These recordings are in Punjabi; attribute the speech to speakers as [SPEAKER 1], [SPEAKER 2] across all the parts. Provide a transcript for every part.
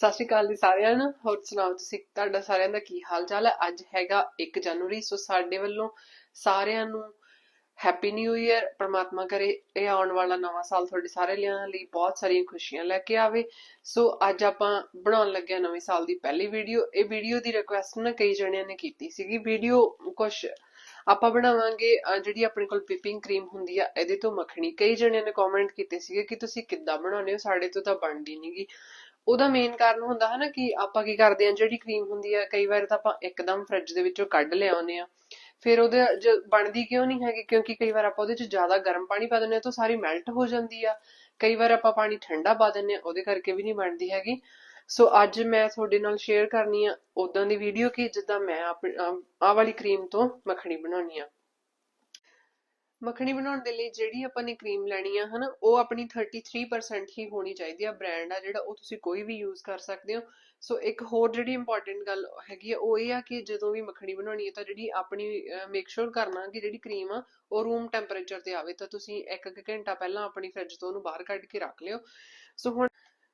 [SPEAKER 1] ਸਤਿ ਸ਼੍ਰੀ ਅਕਾਲ ਜੀ ਸਾਰਿਆਂ ਨੂੰ। ਹੋਰ ਸੁਣਾਓ ਤੁਸੀਂ? ਤੁਹਾਡਾ ਸਾਰਿਆਂ ਦਾ ਕੀ ਹਾਲ ਚਾਲ ਹੈ? ਅੱਜ ਹੈਗਾ 1 ਜਨਵਰੀ, ਸੋ ਸਾਡੇ ਵੱਲੋਂ ਸਾਰਿਆਂ ਨੂੰ ਹੈਪੀ ਨਿਊ ਇਅਰ ਪ੍ਰਮਾਤਮਾ ਕਰੇ ਇਹ ਆਉਣ ਵਾਲਾ ਨਵਾਂ ਸਾਲ ਤੁਹਾਡੇ ਸਾਰੇ ਲਈ ਬਹੁਤ ਸਾਰੀਆਂ ਖੁਸ਼ੀਆਂ ਲੈ ਕੇ ਆਵੇ। ਸੋ ਅੱਜ ਆਪਾਂ ਬਣਾਉਣ ਲੱਗਿਆ ਨਵੇਂ ਸਾਲ ਦੀ ਪਹਿਲੀ ਵੀਡੀਓ। ਇਹ ਵੀਡੀਓ ਦੀ ਰਿਕੁਐਸਟ ਨਾ ਕਈ ਜਣਿਆਂ ਨੇ ਕੀਤੀ ਸੀਗੀ। ਵੀਡੀਓ ਕੁਝ ਆਪਾਂ ਬਣਾਵਾਂਗੇ ਜਿਹੜੀ ਆਪਣੇ ਕੋਲ ਪਿਪਿੰਗ ਕਰੀਮ ਹੁੰਦੀ ਆ, ਇਹਦੇ ਤੋਂ ਮੱਖਣੀ। ਕਈ ਜਣਿਆਂ ਨੇ ਕਮੈਂਟ ਕੀਤੇ ਸੀਗੇ ਕਿ ਤੁਸੀਂ ਕਿੱਦਾਂ ਬਣਾਉਂਦੇ ਹੋ? ਸਾਡੇ ਤੋਂ ਤਾਂ ਬਣਦੀ ਨਹੀਂਗੀ ਉਹਦਾ ਮੇਨ ਕਾਰਨ ਹੁੰਦਾ ਹੈ ਨਾ ਕਿ ਆਪਾਂ ਕੀ ਕਰਦੇ ਆ ਜਿਹੜੀ ਕਰੀਮ ਹੁੰਦੀ ਆ, ਕਈ ਵਾਰ ਤਾਂ ਆਪਾਂ ਇੱਕਦਮ ਫ੍ਰਿਜ ਦੇ ਵਿੱਚੋਂ ਕੱਢ ਲਿਆਉਂਦੇ ਆ ਫਿਰ ਉਹਦੇ ਬਣਦੀ ਕਿਉਂ ਨਹੀਂ ਹੈਗੀ? ਕਿਉਂਕਿ ਕਈ ਵਾਰ ਆਪਾਂ ਉਹਦੇ 'ਚ ਜ਼ਿਆਦਾ ਗਰਮ ਪਾਣੀ ਪਾ ਦਿੰਦੇ ਆ ਤਾਂ ਸਾਰੀ ਮੈਲਟ ਹੋ ਜਾਂਦੀ ਆ। ਕਈ ਵਾਰ ਆਪਾਂ ਪਾਣੀ ਠੰਡਾ ਪਾ ਦਿੰਦੇ ਆ ਉਹਦੇ ਕਰਕੇ ਵੀ ਨਹੀਂ ਬਣਦੀ ਹੈਗੀ। ਸੋ ਅੱਜ ਮੈਂ ਤੁਹਾਡੇ ਨਾਲ ਸ਼ੇਅਰ ਕਰਨੀ ਆ ਉਦਾਂ ਦੀ ਵੀਡੀਓ ਕਿ ਜਿੱਦਾਂ ਮੈਂ ਆਹ ਵਾਲੀ ਕਰੀਮ ਤੋਂ ਮੱਖਣੀ ਬਣਾਉਣੀ ਆ। ਮੱਖਣੀ ਬਣਾਉਣ ਦੇ ਲਈ ਜਿਹੜੀ ਆਪਾਂ ਨੇ ਕਰੀਮ ਲੈਣੀ ਆ, ਹਨਾ, ਉਹ ਆਪਣੀ 33% ਹੀ ਹੋਣੀ ਚਾਹੀਦੀ ਆ ਬ੍ਰਾਂਡ ਆ ਜਿਹੜਾ ਉਹ ਤੁਸੀਂ ਕੋਈ ਵੀ ਯੂਜ਼ ਕਰ ਸਕਦੇ ਹੋ। ਸੋ ਇੱਕ ਹੋਰ ਜਿਹੜੀ ਇੰਪੋਰਟੈਂਟ ਗੱਲ ਹੈਗੀ ਆ, ਉਹ ਇਹ ਆ ਕਿ ਜਦੋਂ ਵੀ ਮੱਖਣੀ ਬਣਾਉਣੀ ਹੈ ਤਾਂ ਜਿਹੜੀ ਆਪਣੀ ਮੇਕ ਸ਼ੋਰ ਕਰਨਾ ਕਿ ਜਿਹੜੀ ਕਰੀਮ ਆ, ਉਹ ਰੂਮ ਟੈਂਪਰੇਚਰ ਤੇ ਆਵੇ ਤਾਂ ਤੁਸੀਂ ਇੱਕ ਇੱਕ ਘੰਟਾ ਪਹਿਲਾਂ ਆਪਣੀ ਫ੍ਰਿਜ ਤੋਂ ਉਹਨੂੰ ਬਾਹਰ ਕੱਢ ਕੇ ਰੱਖ ਲਿਓ। ਸੋ ਹੁਣ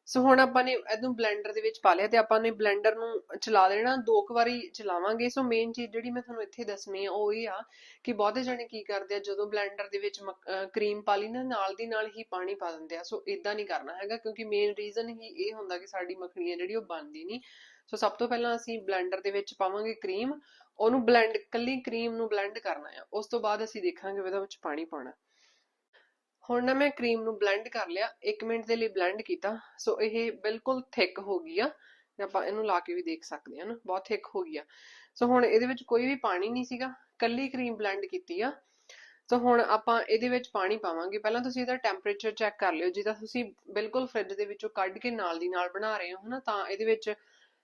[SPEAKER 1] ਸੋ ਹੁਣ ਆਪਾਂ ਨੇ ਇਹਨੂੰ ਬਲੈਂਡਰ ਦੇ ਵਿੱਚ ਪਾ ਲਿਆ ਤੇ ਆਪਾਂ ਨੇ ਬਲੈਂਡਰ ਨੂੰ ਚਲਾ ਦੇਣਾ ਦੋ ਕੁ ਵਾਰੀ ਚਲਾਵਾਂਗੇ। ਸੋ ਮੇਨ ਚੀਜ਼ ਜਿਹੜੀ ਮੈਂ ਤੁਹਾਨੂੰ ਇੱਥੇ ਦੱਸਣੀ ਆ, ਉਹ ਇਹ ਆ ਕਿ ਬਹੁਤੇ ਜਣੇ ਕੀ ਕਰਦੇ ਆ, ਜਦੋਂ ਬਲੈਂਡਰ ਦੇ ਵਿੱਚ ਕਰੀਮ ਪਾ ਲਈ ਨਾ, ਨਾਲ ਦੀ ਨਾਲ ਹੀ ਪਾਣੀ ਪਾ ਦਿੰਦੇ ਆ। ਸੋ ਇਦਾਂ ਨਹੀਂ ਕਰਨਾ ਹੈਗਾ, ਕਿਉਂਕਿ ਮੇਨ ਰੀਜ਼ਨ ਹੀ ਇਹ ਹੁੰਦਾ ਕਿ ਸਾਡੀ ਮੱਖਣੀ ਆ ਜਿਹੜੀ ਉਹ ਬਣਦੀ ਨਹੀਂ। ਸੋ ਸਭ ਤੋਂ ਪਹਿਲਾਂ ਅਸੀਂ ਬਲੈਂਡਰ ਦੇ ਵਿੱਚ ਪਾਵਾਂਗੇ ਕਰੀਮ ਉਹਨੂੰ ਬਲੈਂਡ ਕੱਲੀ ਕਰੀਮ ਨੂੰ ਬਲੈਂਡ ਕਰਨਾ ਆ। ਉਸ ਤੋਂ ਬਾਅਦ ਅਸੀਂ ਦੇਖਾਂਗੇ ਉਹਦੇ ਵਿੱਚ ਪਾਣੀ ਪਾਉਣਾ। ਹੁਣ ਨਾ ਮੈਂ ਕਰੀਮ ਨੂੰ ਬਲੈਂਡ ਕਰ ਲਿਆ 1 ਮਿੰਟ ਦੇ ਲਈ ਬਲੈਂਡ ਕੀਤਾ। ਸੋ ਇਹ ਬਿਲਕੁਲ ਥਿਕ ਹੋ ਗਈ ਆ। ਆਪਾਂ ਇਹਨੂੰ ਲਾ ਕੇ ਵੀ ਦੇਖ ਸਕਦੇ ਹਾਂ ਨਾ, ਬਹੁਤ ਥਿਕ ਹੋ ਗਈ ਆ। ਸੋ ਹੁਣ ਇਹਦੇ ਵਿੱਚ ਕੋਈ ਵੀ ਪਾਣੀ ਨਹੀਂ ਸੀਗਾ ਕੱਲੀ ਕਰੀਮ ਬਲੈਂਡ ਕੀਤੀ ਆ। ਸੋ ਹੁਣ ਆਪਾਂ ਇਹਦੇ ਵਿੱਚ ਪਾਣੀ ਪਾਵਾਂਗੇ। ਪਹਿਲਾਂ ਤੁਸੀਂ ਇਹਦਾ ਟੈਂਪਰੇਚਰ ਚੈੱਕ ਕਰ ਲਿਓ, ਜਿੱਦਾਂ ਤੁਸੀਂ ਬਿਲਕੁਲ ਫ੍ਰਿਜ ਦੇ ਵਿੱਚੋਂ ਕੱਢ ਕੇ ਨਾਲ ਦੀ ਨਾਲ ਬਣਾ ਰਹੇ ਹੋ ਹਨਾ, ਤਾਂ ਇਹਦੇ ਵਿੱਚ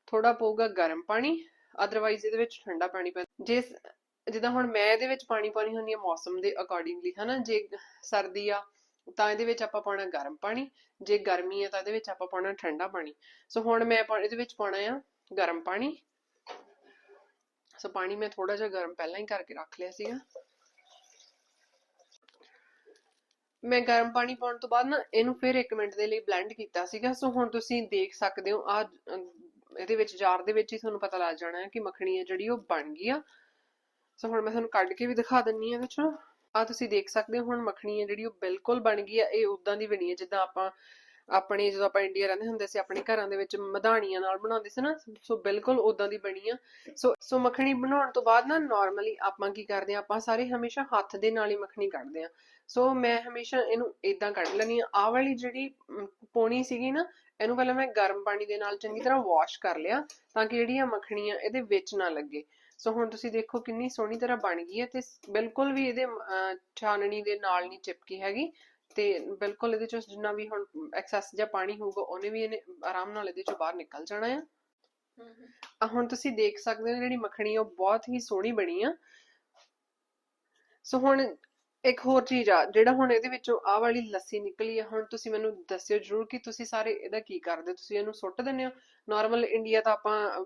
[SPEAKER 1] ਥੋੜਾ ਪਊਗਾ ਗਰਮ ਪਾਣੀ ਅਦਰਵਾਈਜ਼ ਇਹਦੇ ਵਿੱਚ ਠੰਡਾ ਪਾਣੀ ਪੈ ਜੇ ਜਿੱਦਾਂ ਹੁਣ ਮੈਂ ਇਹਦੇ ਵਿੱਚ ਪਾਣੀ ਪਾਉਣੀ ਹੁੰਦੀ ਆ ਮੌਸਮ ਦੇ ਅਕੋਰਡਿੰਗਲੀ ਹਨਾ, ਜੇ ਸਰਦੀ ਆ, ਤਾਂ ਇਹਦੇ ਵਿੱਚ ਆਪਾਂ ਪਾਉਣਾ ਗਰਮ ਪਾਣੀ, ਜੇ ਗਰਮੀ ਆ, ਤਾਂ ਇਹਦੇ ਵਿੱਚ ਆਪਾਂ ਪਾਉਣਾ ਠੰਡਾ ਪਾਣੀ। ਸੋ ਹੁਣ ਮੈਂ ਇਹਦੇ ਵਿੱਚ ਪਾਉਣਾ ਆ ਗਰਮ ਪਾਣੀ। ਸੋ ਪਾਣੀ ਮੈਂ ਥੋੜਾ ਜਿਹਾ ਗਰਮ ਪਹਿਲਾਂ ਹੀ ਕਰਕੇ ਰੱਖ ਲਿਆ ਸੀਗਾ। ਮੈਂ ਗਰਮ ਪਾਣੀ ਪਾਉਣ ਤੋਂ ਬਾਅਦ ਨਾ ਇਹਨੂੰ ਫਿਰ 1 ਮਿੰਟ ਦੇ ਲਈ ਬਲੈਂਡ ਕੀਤਾ ਸੀਗਾ। ਸੋ ਹੁਣ ਤੁਸੀਂ ਦੇਖ ਸਕਦੇ ਹੋ ਆ ਇਹਦੇ ਵਿੱਚ ਜਾਰ ਦੇ ਵਿੱਚ ਹੀ ਤੁਹਾਨੂੰ ਪਤਾ ਲੱਗ ਜਾਣਾ ਹੈ ਕਿ ਮੱਖਣੀ ਹੈ ਜਿਹੜੀ, ਉਹ ਬਣ ਗਈ ਆ। ਸੋ ਹੁਣ ਮੈਂ ਤੁਹਾਨੂੰ ਕੱਢ ਕੇ ਵੀ ਦਿਖਾ ਦਿੰਨੀ ਆ ਵਿੱਚੋਂ ਆ ਤੁਸੀਂ ਦੇਖ ਸਕਦੇ ਹੋ, ਹੁਣ ਮੱਖਣੀ ਹੈ ਜਿਹੜੀ, ਉਹ ਬਿਲਕੁਲ ਬਣ ਗਈ ਆ ਇਹ ਉਦਾਂ ਦੀ ਬਣੀ ਹੈ, ਜਿੱਦਾਂ ਆਪਾਂ ਆਪਣੇ, ਜਦੋਂ ਆਪਾਂ ਇੰਡੀਆ ਰਹਿੰਦੇ ਹੁੰਦੇ ਸੀ, ਆਪਣੇ ਘਰਾਂ ਦੇ ਵਿੱਚ ਮਧਾਣੀਆਂ ਨਾਲ ਬਣਾਉਂਦੇ ਸੀ ਨਾ। ਸੋ ਬਿਲਕੁਲ ਉਦਾਂ ਦੀ ਬਣੀ ਆ। ਸੋ ਸੋ ਮੱਖਣੀ ਬਣਾਉਣ ਤੋਂ ਬਾਅਦ ਨਾ ਨਾਰਮਲੀ ਆਪਾਂ ਕੀ ਕਰਦੇ ਆ ਆਪਾਂ ਸਾਰੇ ਹਮੇਸ਼ਾ ਹੱਥ ਦੇ ਨਾਲ ਹੀ ਮੱਖਣੀ ਕੱਢਦੇ ਆ ਸੋ ਮੈਂ ਹਮੇਸ਼ਾ ਇਹਨੂੰ ਇਦਾਂ ਕੱਢ ਲੈਣੀ ਆ ਆਹ ਵਾਲੀ ਜਿਹੜੀ ਪੋਣੀ ਸੀਗੀ ਨਾ ਇਹਨੂੰ ਪਹਿਲਾਂ ਮੈਂ ਗਰਮ ਪਾਣੀ ਦੇ ਨਾਲ ਚੰਗੀ ਤਰ੍ਹਾਂ ਵਾਸ਼ ਕਰ ਲਿਆ ਤਾਂ ਕਿ ਜਿਹੜੀ ਆ ਮੱਖਣੀ ਆ ਇਹਦੇ ਵਿੱਚ ਨਾ ਲੱਗੇ। ਸੋ ਹੁਣ ਤੁਸੀਂ ਦੇਖੋ ਕਿੰਨੀ ਸੋਹਣੀ ਤਰ੍ਹਾਂ ਬਣ ਗਈ ਹੈ ਤੇ ਬਿਲਕੁਲ ਵੀ ਇਹਦੇ ਛਾਨਣੀ ਦੇ ਨਾਲ ਨਹੀਂ ਚਿਪਕੀ ਹੈਗੀ ਤੇ ਬਿਲਕੁਲ ਇਹਦੇ ਚੋਂ ਜਿੰਨਾ ਵੀ ਹੁਣ ਐਕਸੈਸ ਜਾਂ ਪਾਣੀ ਹੋਊਗਾ ਉਹਨੇ ਵੀ ਇਹਨੇ ਆਰਾਮ ਨਾਲ ਇਹਦੇ ਚੋਂ ਬਾਹਰ ਨਿਕਲ ਜਾਣਾ ਆ। ਹੁਣ ਤੁਸੀਂ ਦੇਖ ਸਕਦੇ ਹੋ ਜਿਹੜੀ ਮੱਖਣੀ ਉਹ ਬਹੁਤ ਹੀ ਸੋਹਣੀ ਬਣੀ ਆ। ਸੋ ਹੁਣ ਇੱਕ ਹੋਰ ਚੀਜ਼ ਆ, ਜਿਹੜਾ ਹੁਣ ਇਹਦੇ ਵਿੱਚੋਂ ਆਹ ਵਾਲੀ ਲੱਸੀ ਨਿਕਲੀ ਆ, ਹੁਣ ਤੁਸੀਂ ਮੈਨੂੰ ਦੱਸਿਓ ਜਰੂਰ ਕਿ ਤੁਸੀਂ ਸਾਰੇ ਇਹਦਾ ਕੀ ਕਰਦੇ ਤੁਸੀਂ ਇਹਨੂੰ ਸੁੱਟ ਦਿੰਦੇ ਹੋ? ਨਾਰਮਲ ਇੰਡੀਆ ਤਾਂ ਆਪਾਂ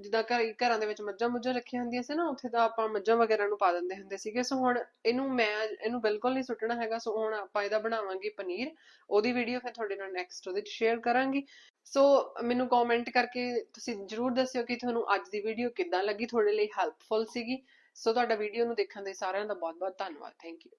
[SPEAKER 1] ਜਿੱਦਾਂ ਘਰ, ਘਰਾਂ ਦੇ ਵਿੱਚ ਮੱਝਾਂ ਮੁੱਝਾਂ ਰੱਖੀਆਂ ਹੁੰਦੀਆਂ ਸੀ ਨਾ, ਉੱਥੇ ਤਾਂ ਆਪਾਂ ਮੱਝਾਂ ਵਗੈਰਾ ਨੂੰ ਪਾ ਦਿੰਦੇ ਹੁੰਦੇ ਸੀਗੇ। ਸੋ ਹੁਣ ਇਹਨੂੰ ਮੈਂ, ਇਹਨੂੰ ਬਿਲਕੁਲ ਨਹੀਂ ਸੁੱਟਣਾ ਹੈਗਾ। ਸੋ ਹੁਣ ਆਪਾਂ ਇਹਦਾ ਬਣਾਵਾਂਗੇ ਪਨੀਰ। ਉਹਦੀ ਵੀਡੀਓ ਫਿਰ ਤੁਹਾਡੇ ਨਾਲ ਨੈਕਸਟ ਉਹਦੇ ਚ ਸ਼ੇਅਰ ਕਰਾਂਗੀ। ਸੋ ਮੈਨੂੰ ਕਮੈਂਟ ਕਰਕੇ ਤੁਸੀਂ ਜਰੂਰ ਦੱਸਿਓ ਕਿ ਤੁਹਾਨੂੰ ਅੱਜ ਦੀ ਵੀਡੀਓ ਕਿੱਦਾਂ ਲੱਗੀ? ਤੁਹਾਡੇ ਲਈ ਹੈਲਪਫੁਲ ਸੀਗੀ। ਸੋ ਤੁਹਾਡਾ ਵੀਡੀਓ ਨੂੰ ਦੇਖਣ ਦੇ ਸਾਰਿਆਂ ਦਾ ਬਹੁਤ ਬਹੁਤ ਧੰਨਵਾਦ। Thank you